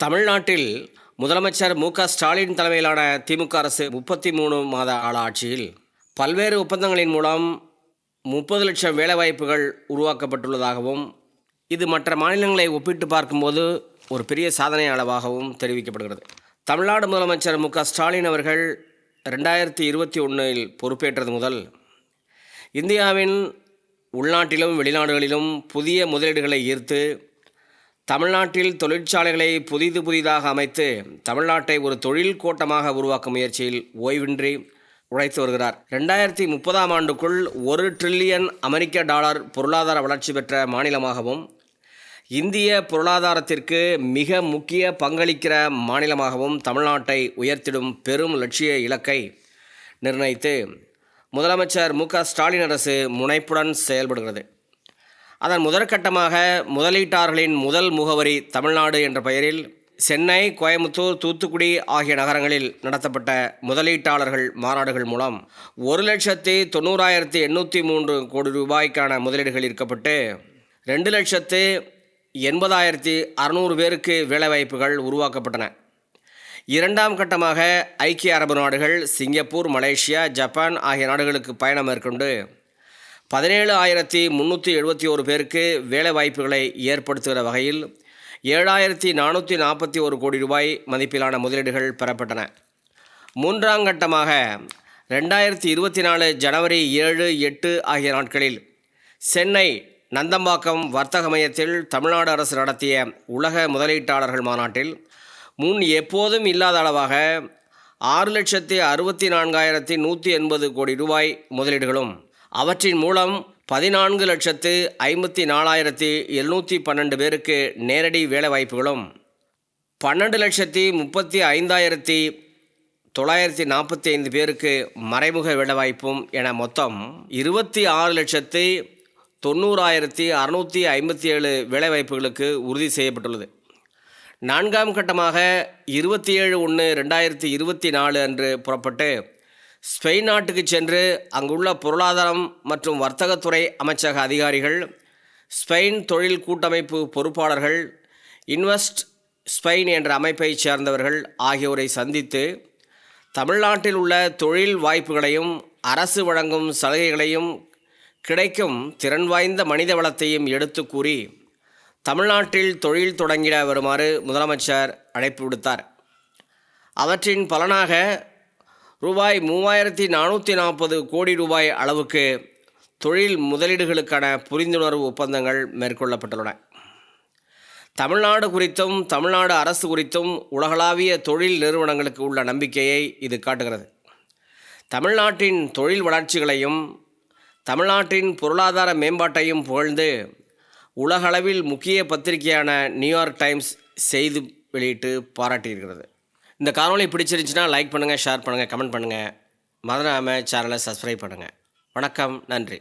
தமிழ்நாட்டில் முதலமைச்சர் மு க ஸ்டாலின் தலைமையிலான திமுக அரசு முப்பத்தி மூணு மாத கால ஆட்சியில் பல்வேறு ஒப்பந்தங்களின் மூலம் முப்பது லட்சம் வேலைவாய்ப்புகள் உருவாக்கப்பட்டுள்ளதாகவும் இது மற்ற மாநிலங்களை ஒப்பிட்டு பார்க்கும்போது ஒரு பெரிய சாதனை அளவாகவும் தெரிவிக்கப்படுகிறது. தமிழ்நாடு முதலமைச்சர் மு க ஸ்டாலின் அவர்கள் ரெண்டாயிரத்தி இருபத்தி ஒன்றில் பொறுப்பேற்றது முதல் இந்தியாவின் உள்நாட்டிலும் வெளிநாடுகளிலும் புதிய முதலீடுகளை ஈர்த்து தமிழ்நாட்டில் தொழிற்சாலைகளை புதிது புதிதாக அமைத்து தமிழ்நாட்டை ஒரு தொழில் கோட்டமாக உருவாக்கும் முயற்சியில் ஓய்வின்றி உழைத்து வருகிறார். ரெண்டாயிரத்தி முப்பதாம் ஆண்டுக்குள் ஒரு ட்ரில்லியன் அமெரிக்க டாலர் பொருளாதார வளர்ச்சி பெற்ற மாநிலமாகவும் இந்திய பொருளாதாரத்திற்கு மிக முக்கிய பங்களிக்கிற மாநிலமாகவும் தமிழ்நாட்டை உயர்த்திடும் பெரும் லட்சிய இலக்கை நிர்ணயித்து முதலமைச்சர் மு க ஸ்டாலின் அரசு முனைப்புடன் செயல்படுகிறது. அதன் முதற்கட்டமாக முதலீட்டாளர்களின் முதல் முகவரி தமிழ்நாடு என்ற பெயரில் சென்னை கோயம்புத்தூர் தூத்துக்குடி ஆகிய நகரங்களில் நடத்தப்பட்ட முதலீட்டாளர்கள் மாநாடுகள் மூலம் ஒரு லட்சத்தி தொண்ணூறாயிரத்தி எண்ணூற்றி மூன்று கோடி ரூபாய்க்கான முதலீடுகள் ஈர்க்கப்பட்டு ரெண்டு லட்சத்து எண்பதாயிரத்தி அறநூறு பேருக்கு வேலைவாய்ப்புகள் உருவாக்கப்பட்டன. இரண்டாம் கட்டமாக ஐக்கிய அரபு நாடுகள் சிங்கப்பூர் மலேசியா ஜப்பான் ஆகிய நாடுகளுக்கு பயணம் மேற்கொண்டு பதினேழு ஆயிரத்தி முந்நூற்றி எழுபத்தி ஒரு பேருக்கு வேலைவாய்ப்புகளை ஏற்படுத்துகிற வகையில் ஏழாயிரத்தி நானூற்றி நாற்பத்தி ஒரு கோடி ரூபாய் மதிப்பிலான முதலீடுகள் பெறப்பட்டன. மூன்றாம் கட்டமாக ரெண்டாயிரத்தி இருபத்தி நாலு ஜனவரி ஏழு எட்டு ஆகிய நாட்களில் சென்னை நந்தம்பாக்கம் வர்த்தக மையத்தில் தமிழ்நாடு அரசு நடத்திய உலக முதலீட்டாளர்கள் மாநாட்டில் முன் எப்போதும் இல்லாத அளவாக ஆறு லட்சத்தி அறுபத்தி நான்காயிரத்தி நூற்றி எண்பது கோடி ரூபாய் முதலீடுகளும் அவற்றின் மூலம் பதினான்கு லட்சத்து ஐம்பத்தி நாலாயிரத்தி எழுநூற்றி பன்னெண்டு பேருக்கு நேரடி வேலைவாய்ப்புகளும் பன்னெண்டு லட்சத்தி முப்பத்தி ஐந்தாயிரத்தி தொள்ளாயிரத்தி நாற்பத்தி ஐந்து பேருக்கு மறைமுக வேலைவாய்ப்பும் என மொத்தம் இருபத்தி ஆறு லட்சத்தி தொண்ணூறாயிரத்தி அறுநூற்றி ஐம்பத்தி ஏழு வேலைவாய்ப்புகளுக்கு உறுதி செய்யப்பட்டுள்ளது. நான்காம் கட்டமாக இருபத்தி ஏழு ஒன்று ரெண்டாயிரத்தி இருபத்தி நாலு அன்று புறப்பட்டு ஸ்பெயின் நாட்டுக்கு சென்று அங்குள்ள பொருளாதாரம் மற்றும் வர்த்தகத்துறை அமைச்சக அதிகாரிகள் ஸ்பெயின் தொழில் கூட்டமைப்பு பொறுப்பாளர்கள் இன்வெஸ்ட் ஸ்பெயின் என்ற அமைப்பைச் சேர்ந்தவர்கள் ஆகியோரை சந்தித்து தமிழ்நாட்டில் உள்ள தொழில் வாய்ப்புகளையும் அரசு வழங்கும் சலுகைகளையும் கிடைக்கும் திறன் வாய்ந்த மனித வளத்தையும் எடுத்து கூறி தமிழ்நாட்டில் தொழில் தொடங்கிட வருமாறு முதலமைச்சர் அழைப்பு விடுத்தார். அவற்றின் பலனாக ரூபாய் மூவாயிரத்தி நானூற்றி நாற்பது கோடி ரூபாய் அளவுக்கு தொழில் முதலீடுகளுக்கான புரிந்துணர்வு ஒப்பந்தங்கள் மேற்கொள்ளப்பட்டுள்ளன. தமிழ்நாடு குறித்தும் தமிழ்நாடு அரசு குறித்தும் உலகளாவிய தொழில் நிறுவனங்களுக்கு உள்ள நம்பிக்கையை இது காட்டுகிறது. தமிழ்நாட்டின் தொழில் வளர்ச்சிகளையும் தமிழ்நாட்டின் பொருளாதார மேம்பாட்டையும் புகழ்ந்து உலகளவில் முக்கிய பத்திரிகையான நியூயார்க் டைம்ஸ் செய்தி வெளியிட்டு பாராட்டியிருக்கிறது. இந்த காணொலி பிடிச்சிருந்துச்சுன்னா லைக் பண்ணுங்கள் ஷேர் பண்ணுங்கள் கமெண்ட் பண்ணுங்கள் மறந்துடாமல் சேனலை சப்ஸ்கிரைப் பண்ணுங்கள் வணக்கம் நன்றி.